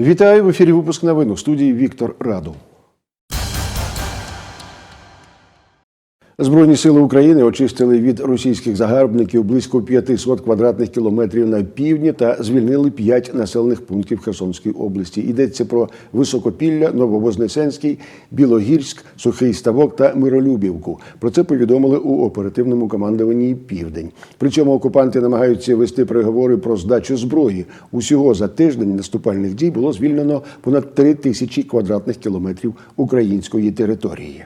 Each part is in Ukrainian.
Вітаю в ефірі. Випуск новин у студії Віктор Раду. Збройні сили України очистили від російських загарбників близько 500 квадратних кілометрів на півдні та звільнили 5 населених пунктів Херсонської області. Йдеться про Високопілля, Нововознесенський, Білогірськ, Сухий Ставок та Миролюбівку. Про це повідомили у оперативному командуванні Південь. Причому окупанти намагаються вести переговори про здачу зброї. Усього за тиждень наступальних дій було звільнено понад 3 тисячі квадратних кілометрів української території.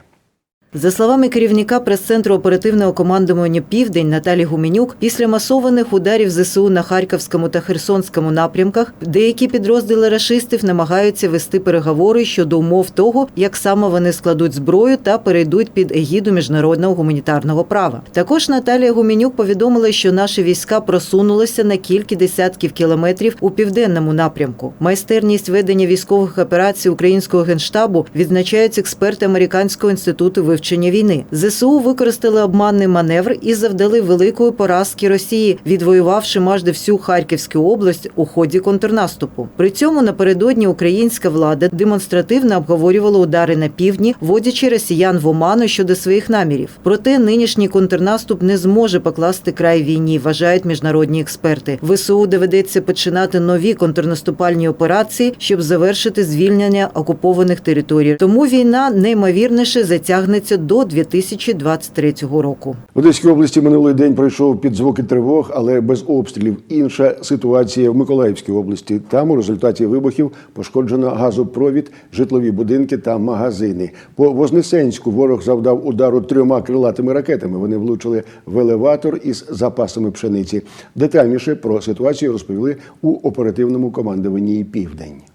За словами керівника прес-центру оперативного командування Південь Наталі Гуменюк, після масованих ударів ЗСУ на Харківському та Херсонському напрямках деякі підрозділи рашистів намагаються вести переговори щодо умов того, як саме вони складуть зброю та перейдуть під егіду міжнародного гуманітарного права. Також Наталія Гуменюк повідомила, що наші війська просунулися на кілька десятків кілометрів у південному напрямку. Майстерність ведення військових операцій українського генштабу відзначають експерти американського інституту вивчення війни. ЗСУ використали обманний маневр і завдали великої поразки Росії, відвоювавши майже всю Харківську область у ході контрнаступу. При цьому напередодні українська влада демонстративно обговорювала удари на півдні, вводячи росіян в оману щодо своїх намірів. Проте нинішній контрнаступ не зможе покласти край війні, вважають міжнародні експерти. ВСУ доведеться починати нові контрнаступальні операції, щоб завершити звільнення окупованих територій. Тому війна неймовірніше затягнеться до 2023 року. В Одеській області минулий день пройшов під звуки тривог, але без обстрілів. Інша ситуація в Миколаївській області. Там у результаті вибухів пошкоджено газопровід, житлові будинки та магазини. По Вознесенську ворог завдав удару трьома крилатими ракетами. Вони влучили в елеватор із запасами пшениці. Детальніше про ситуацію розповіли у оперативному командуванні Південь.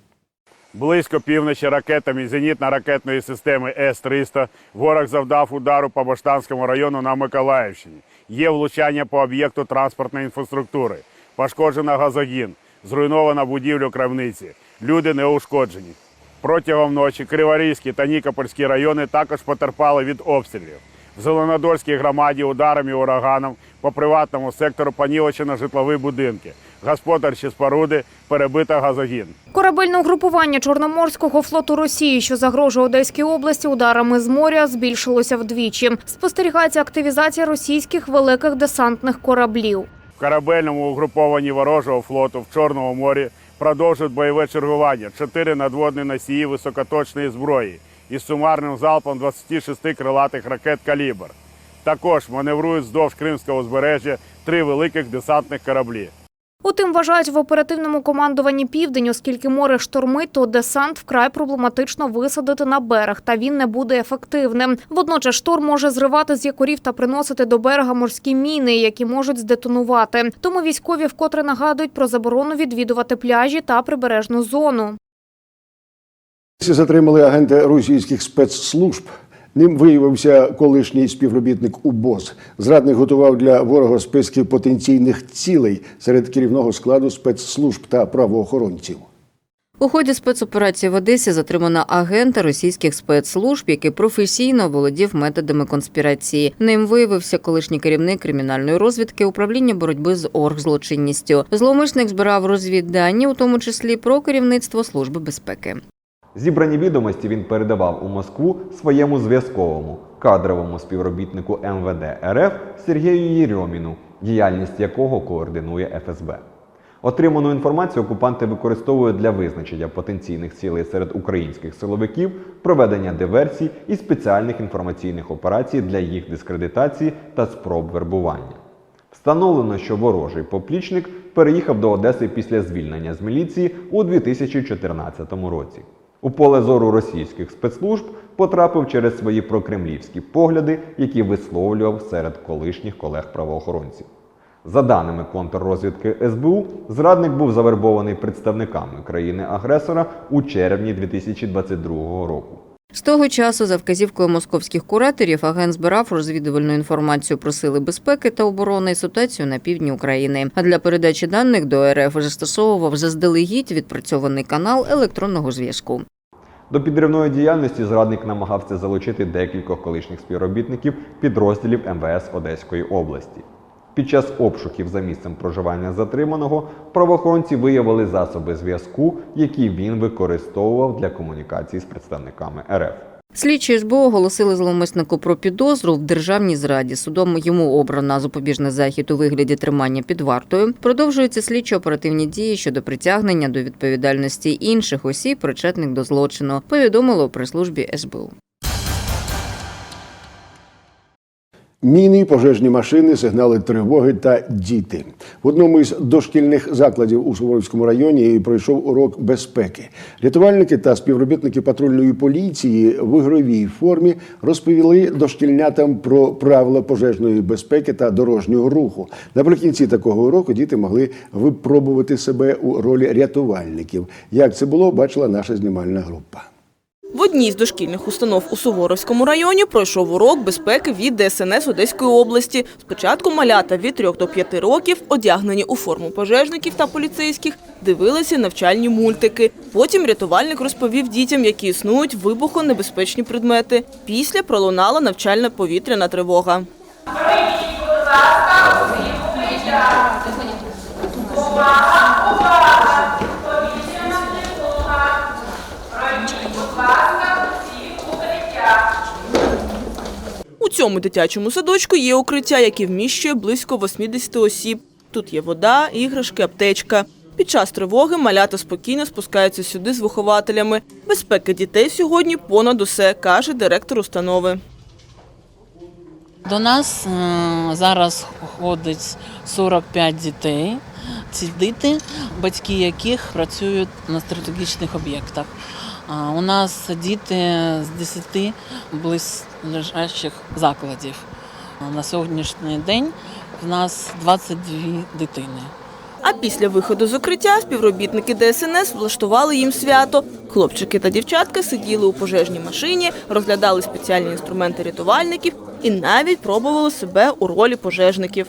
Близько півночі ракетами зенітно-ракетної системи С-300 ворог завдав удару по Баштанському району на Миколаївщині. Є влучання по об'єкту транспортної інфраструктури. Пошкоджено газогін, зруйнована будівля крамниці. Люди не ушкоджені. Протягом ночі Криворізький та Нікопольські райони також потерпали від обстрілів. В Зеленодольській громаді ударами ураганом по приватному сектору понівечено житлові будинки, господарчі споруди, перебито газогін. Корабельне угрупування Чорноморського флоту Росії, що загрожує Одеській області ударами з моря, збільшилося вдвічі. Спостерігається активізація російських великих десантних кораблів. В корабельному угрупованні ворожого флоту в Чорному морі продовжують бойове чергування чотири надводні носії високоточної зброї із сумарним залпом 26 крилатих ракет «Калібр». Також маневрують вздовж Кримського узбережжя три великих десантних кораблі. Утим, вважають в оперативному командуванні Південь, оскільки море штормить, то десант вкрай проблематично висадити на берег, та він не буде ефективним. Водночас шторм може зривати з якорів та приносити до берега морські міни, які можуть здетонувати. Тому військові вкотре нагадують про заборону відвідувати пляжі та прибережну зону. Затримали агента російських спецслужб. Ним виявився колишній співробітник УБОЗ. Зрадник готував для ворога списки потенційних цілей серед керівного складу спецслужб та правоохоронців. У ході спецоперації в Одесі затримано агента російських спецслужб, який професійно володів методами конспірації. Ним виявився колишній керівник кримінальної розвідки управління боротьби з оргзлочинністю. Зловмисник збирав розвіддані, у тому числі про керівництво служби безпеки. Зібрані відомості він передавав у Москву своєму зв'язковому кадровому співробітнику МВД РФ Сергію Єрьоміну, діяльність якого координує ФСБ. Отриману інформацію окупанти використовують для визначення потенційних цілей серед українських силовиків, проведення диверсій і спеціальних інформаційних операцій для їх дискредитації та спроб вербування. Встановлено, що ворожий поплічник переїхав до Одеси після звільнення з міліції у 2014 році. У поле зору російських спецслужб потрапив через свої прокремлівські погляди, які висловлював серед колишніх колег-правоохоронців. За даними контррозвідки СБУ, зрадник був завербований представниками країни-агресора у червні 2022 року. З того часу, за вказівкою московських кураторів, агент збирав розвідувальну інформацію про сили безпеки та оборони і ситуацію на півдні України. А для передачі даних до РФ застосовував заздалегідь відпрацьований канал електронного зв'язку. До підривної діяльності зрадник намагався залучити декількох колишніх співробітників підрозділів МВС Одеської області. Під час обшуків за місцем проживання затриманого правоохоронці виявили засоби зв'язку, які він використовував для комунікації з представниками РФ. Слідчі СБУ оголосили зловмиснику про підозру в державній зраді. Судом йому обрано запобіжний захід у вигляді тримання під вартою. Продовжуються слідчо-оперативні дії щодо притягнення до відповідальності інших осіб, причетних до злочину. Повідомило у прес-службі СБУ. Міни, пожежні машини, сигнали тривоги та діти. В одному із дошкільних закладів у Суворовському районі пройшов урок безпеки. Рятувальники та співробітники патрульної поліції в ігровій формі розповіли дошкільнятам про правила пожежної безпеки та дорожнього руху. Наприкінці такого уроку діти могли випробувати себе у ролі рятувальників. Як це було, бачила наша знімальна група. В одній з дошкільних установ у Суворовському районі пройшов урок безпеки від ДСНС Одеської області. Спочатку малята від 3 до 5 років, одягнені у форму пожежників та поліцейських, дивилися навчальні мультики. Потім рятувальник розповів дітям, які існують вибухонебезпечні предмети. Після пролунала навчальна повітряна тривога. У цьому дитячому садочку є укриття, яке вміщує близько 80 осіб. Тут є вода, іграшки, аптечка. Під час тривоги малята спокійно спускаються сюди з вихователями. Безпека дітей сьогодні понад усе, каже директор установи. До нас е, зараз ходить 45 дітей. Ці діти, батьки яких працюють на стратегічних об'єктах. У нас діти з 10 близлежащих закладів. На сьогоднішній день в нас 22 дитини. А після виходу з укриття співробітники ДСНС влаштували їм свято. Хлопчики та дівчатка сиділи у пожежній машині, розглядали спеціальні інструменти рятувальників і навіть пробували себе у ролі пожежників.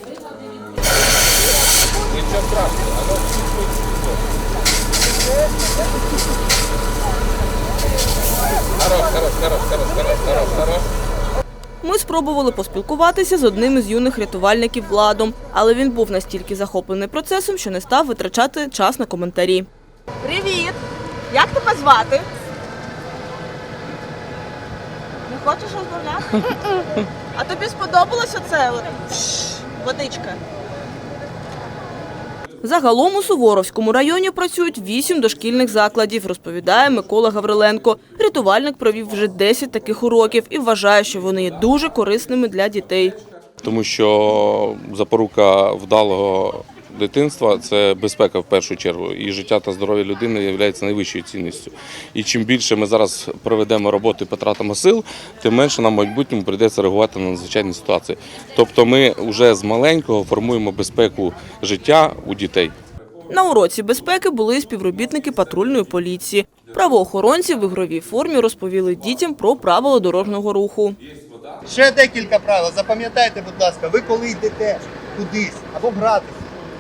Ми спробували поспілкуватися з одним із юних рятувальників Владом, але він був настільки захоплений процесом, що не став витрачати час на коментарі. Привіт! Як тебе звати? Не хочеш розмовляти? А тобі сподобалось оце? от? Водичка. Загалом у Суворовському районі працюють вісім дошкільних закладів, розповідає Микола Гавриленко. Рятувальник провів вже 10 таких уроків і вважає, що вони є дуже корисними для дітей. тому що запорука вдалого дитинства це безпека в першу чергу. І життя та здоров'я людини є найвищою цінністю. І чим більше ми зараз проведемо роботи і потратимо сил, тим менше нам в майбутньому прийдеться реагувати на надзвичайні ситуації. Тобто ми вже з маленького формуємо безпеку життя у дітей. На уроці безпеки були співробітники патрульної поліції. Правоохоронці в ігровій формі розповіли дітям про правила дорожнього руху. Ще декілька правил. Запам'ятайте, будь ласка, ви коли йдете кудись або гратись,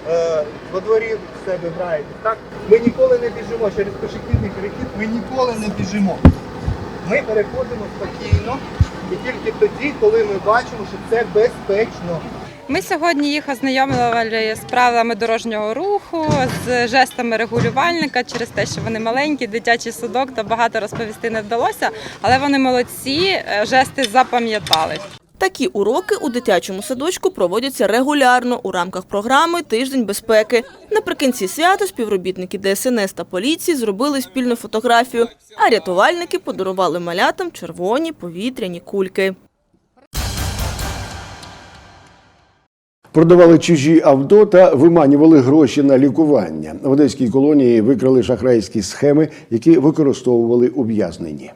е, во дворі в себе граєте, так? Ми ніколи не біжимо через пішохідний перехід, ми ніколи не біжимо. Ми переходимо спокійно і тільки тоді, коли ми бачимо, що це безпечно. Ми сьогодні їх ознайомлювали з правилами дорожнього руху, з жестами регулювальника через те, що вони маленькі, дитячий садок, то багато розповісти не вдалося, але вони молодці, е, жести запам'ятали. Такі уроки у дитячому садочку проводяться регулярно у рамках програми Тиждень безпеки. Наприкінці свята співробітники ДСНС та поліції зробили спільну фотографію, а рятувальники подарували малятам червоні повітряні кульки. Продавали чужі авто та виманювали гроші на лікування. В одеській колонії викрили шахрайські схеми, які використовували ув'язнені.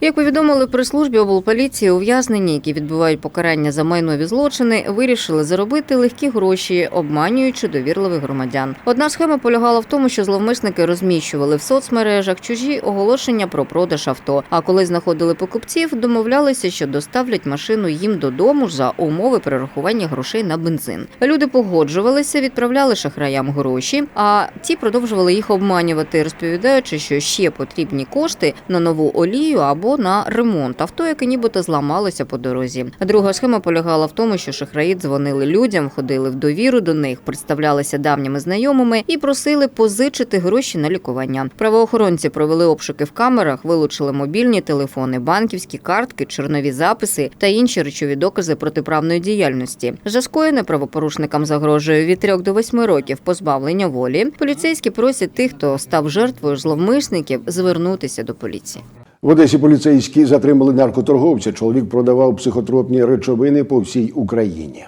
Як повідомили при службі облполіції, ув'язнені, які відбувають покарання за майнові злочини, вирішили заробити легкі гроші, обманюючи довірливих громадян. Одна схема полягала в тому, що зловмисники розміщували в соцмережах чужі оголошення про продаж авто. А коли знаходили покупців, домовлялися, що доставлять машину їм додому за умови перерахування грошей на бензин. Люди погоджувалися, відправляли шахраям гроші, а ті продовжували їх обманювати, розповідаючи, що ще потрібні кошти на нову олію або або на ремонт авто, яке нібито зламалося по дорозі. Друга схема полягала в тому, що шахраї дзвонили людям, ходили в довіру до них, представлялися давніми знайомими і просили позичити гроші на лікування. Правоохоронці провели обшуки в камерах, вилучили мобільні телефони, банківські картки, чорнові записи та інші речові докази протиправної діяльності. За скоєне правопорушникам загрожує від 3 до 8 років позбавлення волі. Поліцейські просять тих, хто став жертвою зловмисників, звернутися до поліції. В Одесі поліцейські затримали наркоторговця. Чоловік продавав психотропні речовини по всій Україні.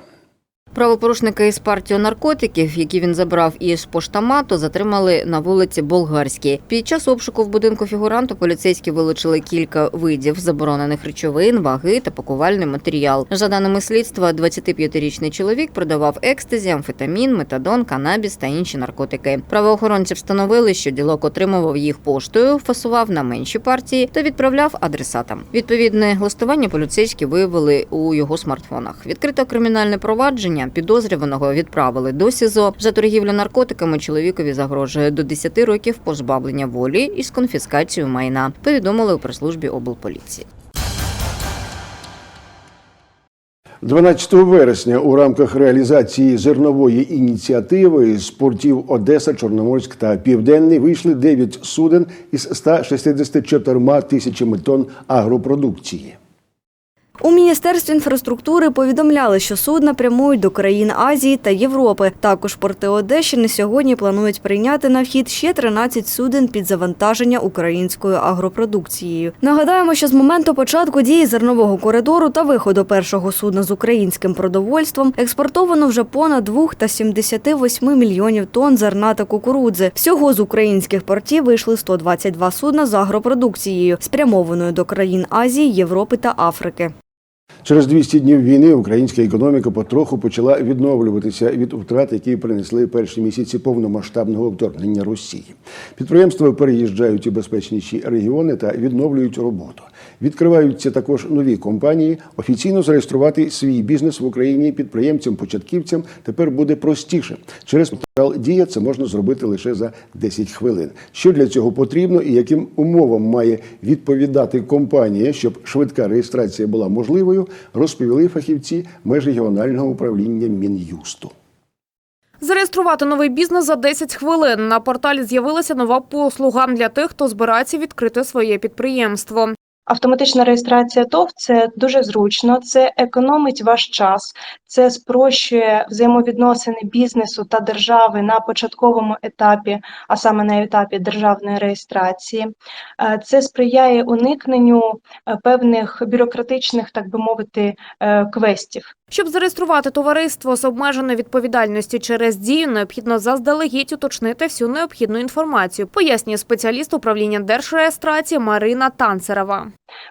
Правопорушника із партії наркотиків, які він забрав із поштамату, затримали на вулиці Болгарській. Під час обшуку в будинку фігуранту поліцейські вилучили кілька видів заборонених речовин, ваги та пакувальний матеріал. За даними слідства, 25-річний чоловік продавав екстазі, амфетамін, метадон, канабіс та інші наркотики. Правоохоронці встановили, що ділок отримував їх поштою, фасував на менші партії та відправляв адресатам. Відповідне листування поліцейські виявили у його смартфонах. Відкрито кримінальне провадження. Підозрюваного відправили до СІЗО. За торгівлю наркотиками чоловікові загрожує до 10 років позбавлення волі із конфіскацією майна. Повідомили у прес-службі облполіції. 12 вересня у рамках реалізації зернової ініціативи з портів Одеса, Чорноморськ та Південний вийшли 9 суден із 164 тисячами тонн агропродукції. У Міністерстві інфраструктури повідомляли, що судна прямують до країн Азії та Європи. Також порти Одещини сьогодні планують прийняти на вхід ще 13 суден під завантаження українською агропродукцією. Нагадаємо, що з моменту початку дії зернового коридору та виходу першого судна з українським продовольством експортовано вже понад 278 мільйонів тонн зерна та кукурудзи. Всього з українських портів вийшли 122 судна з агропродукцією, спрямованою до країн Азії, Європи та Африки. Через 200 днів війни українська економіка потроху почала відновлюватися від втрат, які принесли перші місяці повномасштабного вторгнення Росії. Підприємства переїжджають у безпечніші регіони та відновлюють роботу. Відкриваються також нові компанії. Офіційно зареєструвати свій бізнес в Україні підприємцям-початківцям тепер буде простіше. Через Дія це можна зробити лише за 10 хвилин. Що для цього потрібно і яким умовам має відповідати компанія, щоб швидка реєстрація була можливою, розповіли фахівці межрегіонального управління Мін'юсту. Зареєструвати новий бізнес за 10 хвилин. На порталі з'явилася нова послуга для тих, хто збирається відкрити своє підприємство. Автоматична реєстрація ТОВ – це дуже зручно, це економить ваш час, це спрощує взаємовідносини бізнесу та держави на початковому етапі, а саме на етапі державної реєстрації. Е, Це сприяє уникненню е, певних бюрократичних, так би мовити, е, квестів. Щоб зареєструвати товариство з обмеженою відповідальністю через дію, необхідно заздалегідь уточнити всю необхідну інформацію, пояснює спеціаліст управління держреєстрації Марина Танцерова.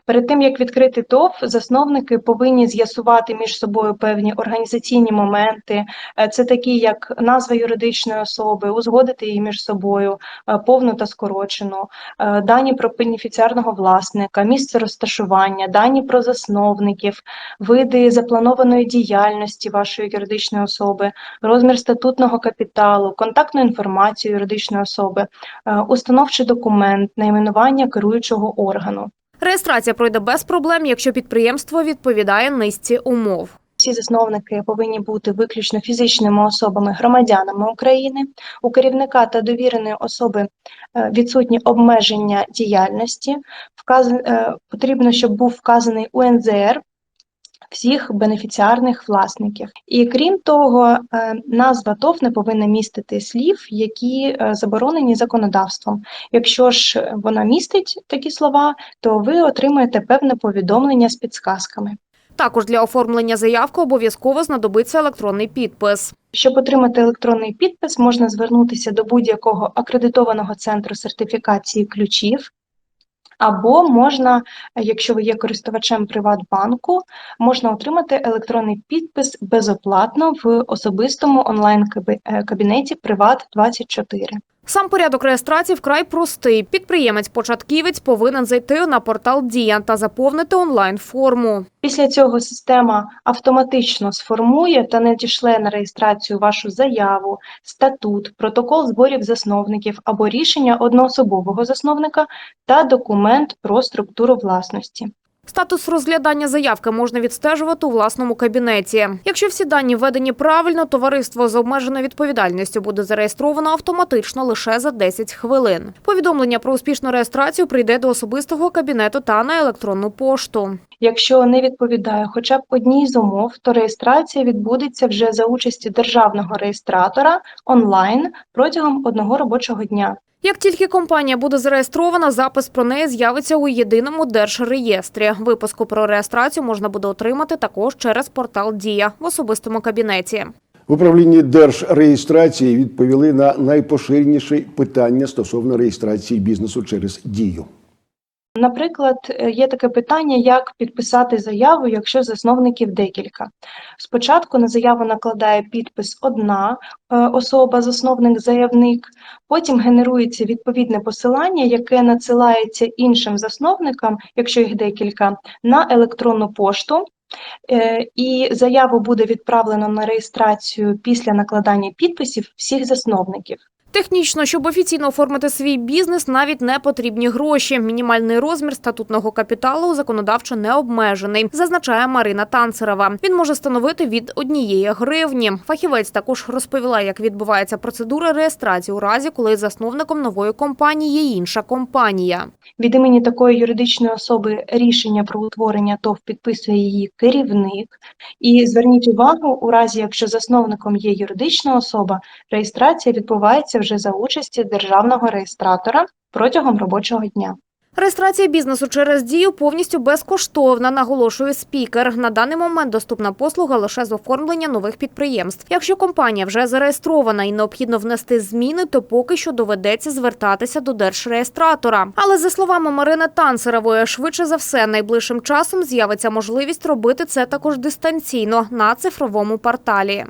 Перед тим як відкрити ТОВ, засновники повинні з'ясувати між собою певні організаційні моменти. Е, Це такі, як назва юридичної особи, узгодити її між собою, е, повну та скорочену, е, дані про бенефіціарного власника, місце розташування, дані про засновників, види запланованої діяльності вашої юридичної особи, розмір статутного капіталу, контактну інформацію юридичної особи, установчий документ, найменування керуючого органу. Реєстрація пройде без проблем, якщо підприємство відповідає низці умов. Всі засновники повинні бути виключно фізичними особами, громадянами України. У керівника та довіреної особи е, відсутні обмеження діяльності. Вказан, е, потрібно, щоб був вказаний УНЗР всіх бенефіціарних власників. І крім того, е, назва ТОВ не повинна містити слів, які е, заборонені законодавством. Якщо ж вона містить такі слова, то ви отримаєте певне повідомлення з підсказками. Також для оформлення заявки обов'язково знадобиться електронний підпис. Щоб отримати електронний підпис, можна звернутися до будь-якого акредитованого центру сертифікації ключів. Або можна, якщо ви є користувачем Приватбанку, можна отримати електронний підпис безоплатно в особистому онлайн-кабінеті Приват24. Сам порядок реєстрації вкрай простий. Підприємець-початківець повинен зайти на портал Дія та заповнити онлайн-форму. Після цього система автоматично сформує та надішле на реєстрацію вашу заяву, статут, протокол зборів засновників або рішення одноособового засновника та документ про структуру власності. Статус розглядання заявки можна відстежувати у власному кабінеті. Якщо всі дані введені правильно, товариство з обмеженою відповідальністю буде зареєстровано автоматично лише за 10 хвилин. Повідомлення про успішну реєстрацію прийде до особистого кабінету та на електронну пошту. Якщо не відповідає хоча б одній з умов, то реєстрація відбудеться вже за участі державного реєстратора онлайн протягом одного робочого дня. Як тільки компанія буде зареєстрована, запис про неї з'явиться у єдиному держреєстрі. Випуску про реєстрацію можна буде отримати також через портал Дія в особистому кабінеті. В управлінні держреєстрації відповіли на найпоширеніші питання стосовно реєстрації бізнесу через дію. Наприклад, е, є таке питання, як підписати заяву, якщо засновників декілька. Спочатку на заяву накладає підпис одна е, особа, засновник-заявник, потім генерується відповідне посилання, яке надсилається іншим засновникам, якщо їх декілька, на електронну пошту. Е, І заяву буде відправлено на реєстрацію після накладання підписів всіх засновників. Технічно, щоб офіційно оформити свій бізнес, навіть не потрібні гроші. Мінімальний розмір статутного капіталу законодавчо не обмежений, зазначає Марина Танцерова. Він може становити від однієї гривні. Фахівець також розповіла, як відбувається процедура реєстрації у разі, коли засновником нової компанії є інша компанія. Від імені такої юридичної особи рішення про утворення ТОВ підписує її керівник. І зверніть увагу, у разі якщо засновником є юридична особа, реєстрація відбувається вже за участі державного реєстратора протягом робочого дня. Реєстрація бізнесу через дію повністю безкоштовна, наголошує спікер. На даний момент доступна послуга лише з оформлення нових підприємств. Якщо компанія вже зареєстрована і необхідно внести зміни, то поки що доведеться звертатися до держреєстратора. Але за словами Марини Танцерової, швидше за все, найближчим часом з'явиться можливість робити це також дистанційно на цифровому порталі.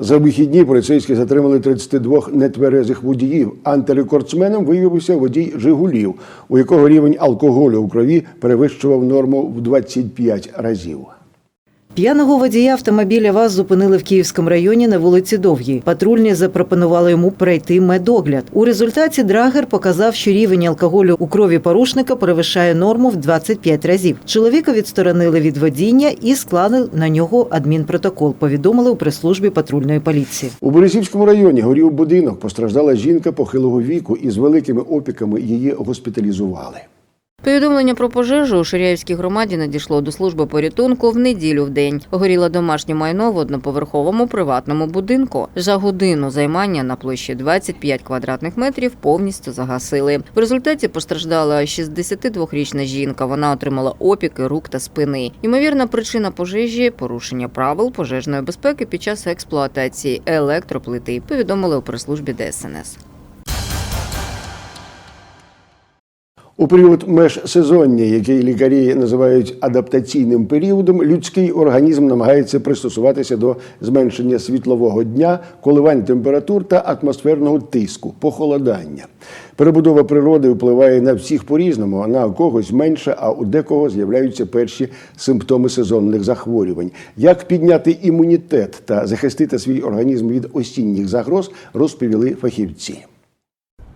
За вихідні поліцейські затримали 32 нетверезих водіїв. Антирекордсменом виявився водій Жигулів, у якого рівень алкоголю у крові перевищував норму в 25 разів. П'яного водія автомобіля ВАЗ зупинили в Київському районі на вулиці Довгій. Патрульні запропонували йому пройти медогляд. У результаті драгер показав, що рівень алкоголю у крові порушника перевищає норму в 25 разів. Чоловіка відсторонили від водіння і склали на нього адмінпротокол. Повідомили у прес-службі патрульної поліції. У Борисівському районі горів будинок. Постраждала жінка похилого віку і з великими опіками її госпіталізували. Повідомлення про пожежу у Ширяївській громаді надійшло до служби порятунку в неділю в день. Горіло домашнє майно в одноповерховому приватному будинку. За годину займання на площі 25 квадратних метрів повністю загасили. В результаті постраждала 62-річна жінка. Вона отримала опіки рук та спини. Ймовірна причина пожежі порушення правил пожежної безпеки під час експлуатації електроплити. Повідомили у прес-службі ДСНС. У період межсезоння, який лікарі називають адаптаційним періодом, людський організм намагається пристосуватися до зменшення світлового дня, коливань температур та атмосферного тиску, похолодання. Перебудова природи впливає на всіх по-різному, а на когось менше, а у декого з'являються перші симптоми сезонних захворювань. Як підняти імунітет та захистити свій організм від осінніх загроз, розповіли фахівці.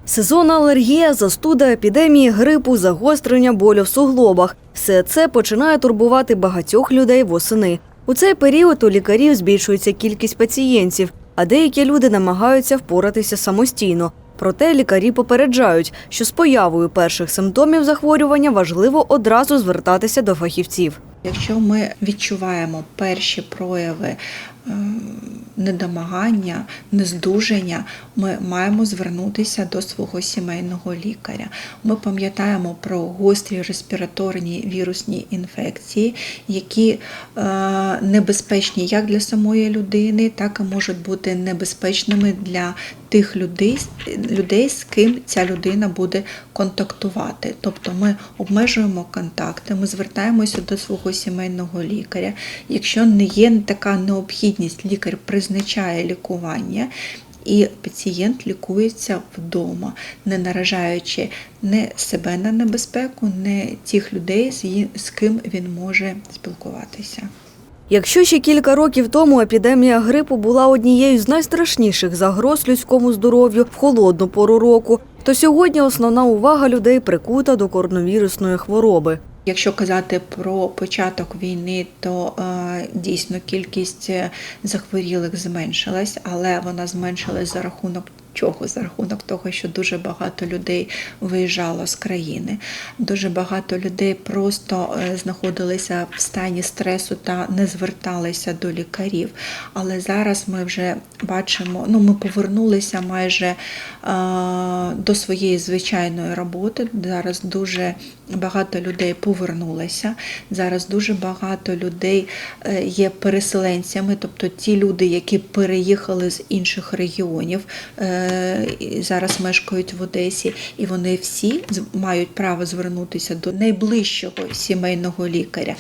Сезонна алергія, застуда, епідемії, грипу, загострення болю в суглобах – все це починає турбувати багатьох людей восени. У цей період у лікарів збільшується кількість пацієнтів, а деякі люди намагаються впоратися самостійно. Проте лікарі попереджають, що з появою перших симптомів захворювання важливо одразу звертатися до фахівців. Якщо ми відчуваємо перші прояви е, недомагання, нездужання, ми маємо звернутися до свого сімейного лікаря. Ми пам'ятаємо про гострі респіраторні вірусні інфекції, які е, небезпечні як для самої людини, так і можуть бути небезпечними для тих людей, людей, з ким ця людина буде контактувати. Тобто ми обмежуємо контакти, ми звертаємося до свого сімейного лікаря. Якщо не є така необхідність, лікар призначає лікування. І пацієнт лікується вдома, не наражаючи не себе на небезпеку, не тих людей, з ким він може спілкуватися. Якщо ще кілька років тому епідемія грипу була однією з найстрашніших загроз людському здоров'ю в холодну пору року, то сьогодні основна увага людей прикута до коронавірусної хвороби. Якщо казати про початок війни, то е, дійсно кількість е, захворілих зменшилась, але вона зменшилась за рахунок чого? За рахунок того, що дуже багато людей виїжджало з країни. Дуже багато людей просто е, знаходилися в стані стресу та не зверталися до лікарів. Але зараз ми вже бачимо, ну ми повернулися майже е, до своєї звичайної роботи. Зараз дуже багато людей повернулися. Зараз дуже багато людей е, є переселенцями, тобто ті люди, які переїхали з інших регіонів, е, зараз мешкають в Одесі, і вони всі мають право звернутися до найближчого сімейного лікаря.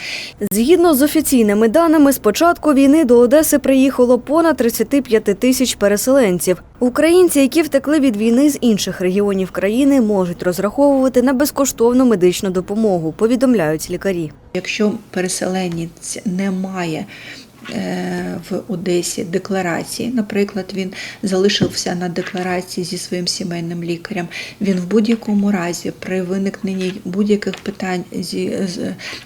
Згідно з офіційними даними, з початку війни до Одеси приїхало понад 35 тисяч переселенців. Українці, які втекли від війни з інших регіонів країни, можуть розраховувати на безкоштовну медичну допомогу, повідомляють лікарі. Якщо переселенець не має в Одесі декларації, наприклад, він залишився на декларації зі своїм сімейним лікарем, він в будь-якому разі при виникненні будь-яких питань зі,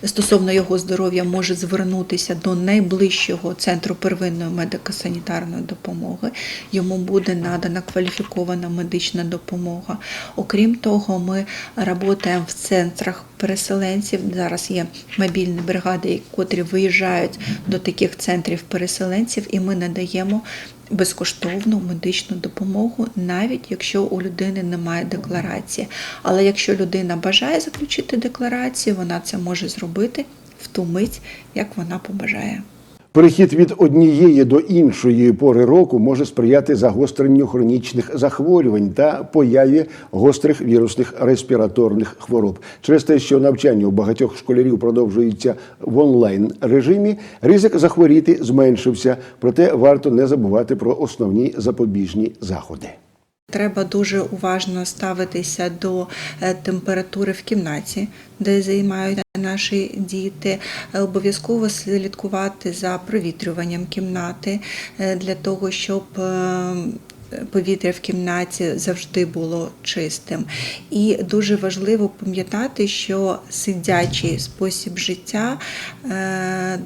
з- стосовно його здоров'я може звернутися до найближчого центру первинної медико-санітарної допомоги. Йому буде надана кваліфікована медична допомога. Окрім того, ми працюємо в центрах переселенців. Зараз є мобільні бригади, котрі виїжджають до таких центрів переселенців, і ми надаємо безкоштовну медичну допомогу, навіть якщо у людини немає декларації. Але якщо людина бажає заключити декларацію, вона це може зробити в ту мить, як вона побажає. Перехід від однієї до іншої пори року може сприяти загостренню хронічних захворювань та появі гострих вірусних респіраторних хвороб. Через те, що навчання у багатьох школярів продовжується в онлайн режимі, ризик захворіти зменшився. Проте варто не забувати про основні запобіжні заходи. Треба дуже уважно ставитися до е, температури в кімнаті, де займаються наші діти. Е, Обов'язково слідкувати за провітрюванням кімнати е, для того, щоб повітря в кімнаті завжди було чистим. І дуже важливо пам'ятати, що сидячий спосіб життя,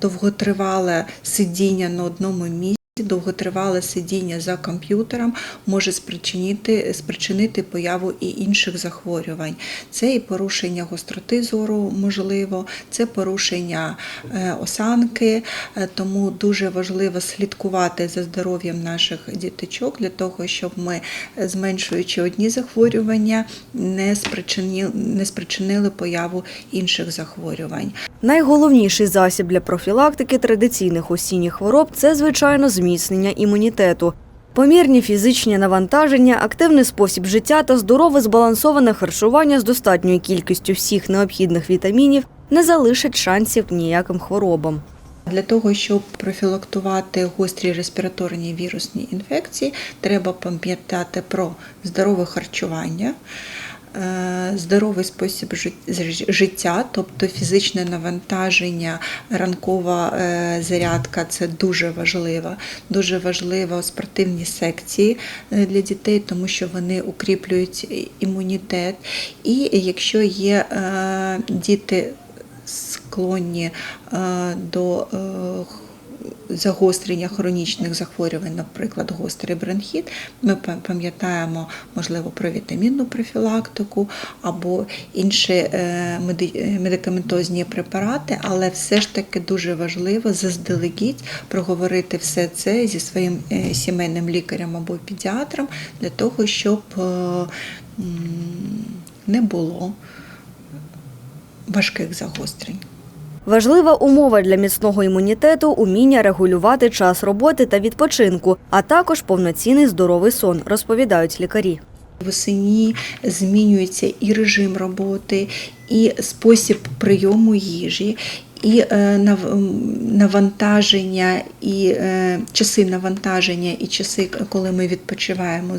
довготривале сидіння на одному місці. Довготривале сидіння за комп'ютером може спричинити, спричинити появу і інших захворювань. Це і порушення гостроти зору, можливо, це порушення е, осанки, е, тому дуже важливо слідкувати за здоров'ям наших діточок для того, щоб ми, е, зменшуючи одні захворювання, не спричинили, не спричинили появу інших захворювань. Найголовніший засіб для профілактики традиційних осінніх хвороб це, звичайно, зміцнення імунітету. Помірні фізичні навантаження, активний спосіб життя та здорове збалансоване харчування з достатньою кількістю всіх необхідних вітамінів не залишать шансів ніяким хворобам. Для того, щоб профілактувати гострі респіраторні вірусні інфекції, треба пам'ятати про здорове харчування. Е, Здоровий спосіб життя, тобто фізичне навантаження, ранкова е, зарядка це дуже важливо. Дуже важливо спортивні секції е, для дітей, тому що вони укріплюють імунітет. І якщо є діти склонні до загострення хронічних захворювань, наприклад, гострий бронхіт, ми пам- пам'ятаємо, можливо, про вітамінну профілактику або інші е, е, медикаментозні препарати, але все ж таки дуже важливо заздалегідь проговорити все це зі своїм е, сімейним лікарем або педіатром для того, щоб не було важких загострень. Важлива умова для міцного імунітету уміння регулювати час роботи та відпочинку, а також повноцінний здоровий сон, розповідають лікарі. Восені змінюється і режим роботи, і спосіб прийому їжі, і е, навантаження, і е, часи навантаження, і часи, коли ми відпочиваємо,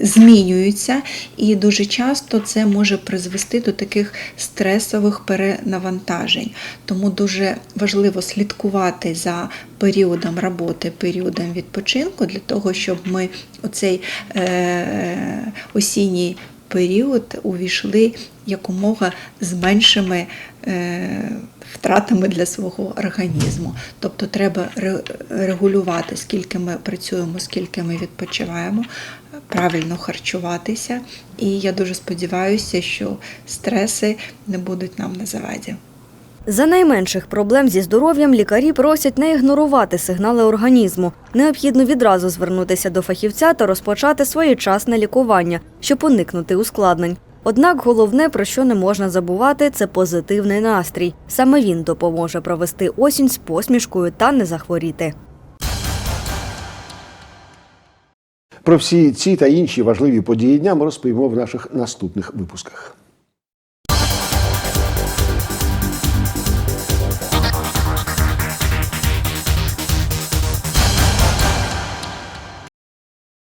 змінюються, і дуже часто це може призвести до таких стресових перенавантажень. Тому дуже важливо слідкувати за періодом роботи, періодом відпочинку для того, щоб ми оцей е, осінній період увійшли якомога з меншими втратами для свого організму. Тобто треба регулювати, скільки ми працюємо, скільки ми відпочиваємо, правильно харчуватися. І я дуже сподіваюся, що стреси не будуть нам на заваді. За найменших проблем зі здоров'ям лікарі просять не ігнорувати сигнали організму. Необхідно відразу звернутися до фахівця та розпочати своєчасне лікування, щоб уникнути ускладнень. Однак головне, про що не можна забувати, це позитивний настрій. Саме він допоможе провести осінь з посмішкою та не захворіти. Про всі ці та інші важливі події дня ми розповімо в наших наступних випусках.